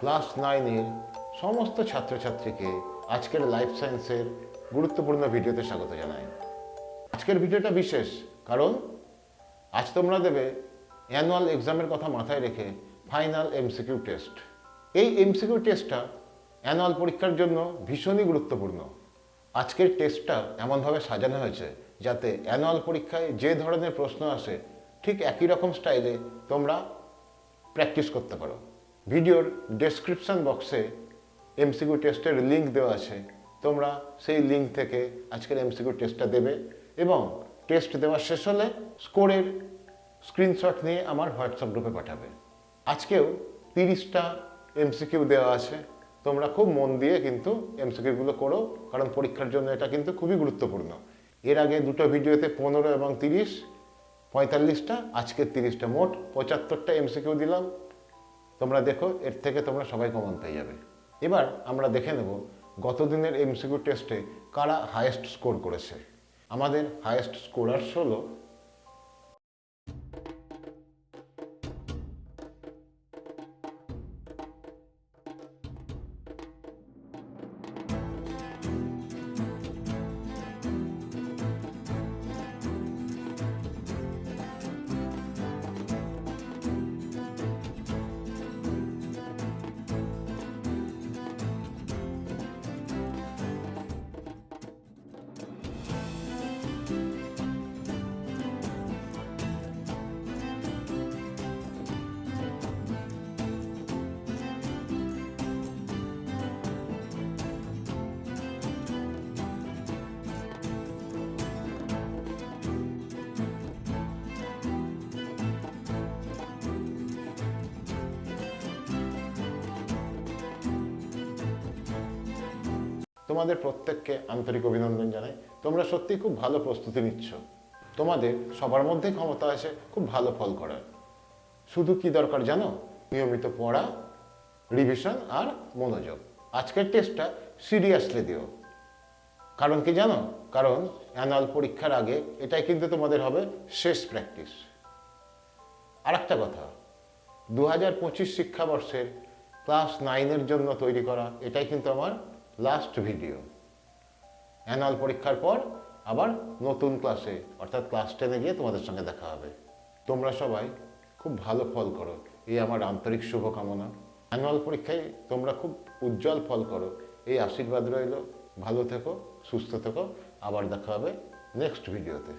Class নাইনের সমস্ত ছাত্রছাত্রীকে আজকের লাইফ সায়েন্সের গুরুত্বপূর্ণ ভিডিওতে স্বাগত জানাই। আজকের ভিডিওটা বিশেষ, কারণ আজ তোমরা দেবে অ্যানুয়াল এক্সামের কথা মাথায় রেখে ফাইনাল এমসিকিউ টেস্ট। এই এমসিকিউ টেস্টটা অ্যানুয়াল পরীক্ষার জন্য ভীষণই গুরুত্বপূর্ণ। আজকের টেস্টটা এমনভাবে সাজানো হয়েছে যাতে অ্যানুয়াল পরীক্ষায় যে ধরনের প্রশ্ন আসে, ঠিক একই রকম স্টাইলে তোমরা প্র্যাকটিস করতে পারো। ভিডিওর ডেসক্রিপশন বক্সে এমসিকিউ টেস্টের লিঙ্ক দেওয়া আছে। তোমরা সেই লিঙ্ক থেকে আজকের এমসিকিউ টেস্টটা দেবে এবং টেস্ট দেওয়া শেষ হলে স্কোরের স্ক্রিনশট নিয়ে আমার হোয়াটসঅ্যাপ গ্রুপে পাঠাবে। আজকেও তিরিশটা এমসিকিউ দেওয়া আছে। তোমরা খুব মন দিয়ে কিন্তু এমসিকিউগুলো করো, কারণ পরীক্ষার জন্য এটা কিন্তু খুবই গুরুত্বপূর্ণ। এর আগে দুটো ভিডিওতে পনেরো এবং তিরিশ, পঁয়তাল্লিশটা, আজকের তিরিশটা। মোট পঁচাত্তরটা এমসিকিউ দিলাম। তোমরা দেখো, এর থেকে তোমরা সবাই কমন পেয়ে যাবে। এবার আমরা দেখে নেব গতদিনের এমসিকিউ টেস্টে কারা হায়েস্ট স্কোর করেছে। আমাদের হায়েস্ট স্কোরার্স হলো তোমাদের প্রত্যেককে আন্তরিক অভিনন্দন জানাই। তোমরা সত্যি খুব ভালো প্রস্তুতি নিচ্ছ। তোমাদের সবার মধ্যে ক্ষমতা আছে, খুব ভালো ফল করার। শুধু কি দরকার জানো? নিয়মিত পড়া রিভিশন আর মনোযোগ। আজকের টেস্টটা সিরিয়াসলি দিও। কারণ কি জানো? কারণ অ্যানুয়াল পরীক্ষার আগে এটাই কিন্তু তোমাদের হবে শেষ প্র্যাকটিস আর একটা কথা দু হাজার পঁচিশ শিক্ষাবর্ষের ক্লাস নাইনের জন্য তৈরি করা, এটাই কিন্তু আমার লাস্ট ভিডিও অ্যানুয়াল পরীক্ষার পর আবার নতুন ক্লাসে অর্থাৎ ক্লাস টেনে গিয়ে তোমাদের সঙ্গে দেখা হবে। তোমরা সবাই খুব ভালো ফল করো। এই আমার আন্তরিক শুভকামনা। অ্যানুয়াল পরীক্ষায় তোমরা খুব উজ্জ্বল ফল করো। এই আশীর্বাদ রইল। ভালো থেকো, সুস্থ থেকো। আবার দেখা হবে নেক্সট ভিডিওতে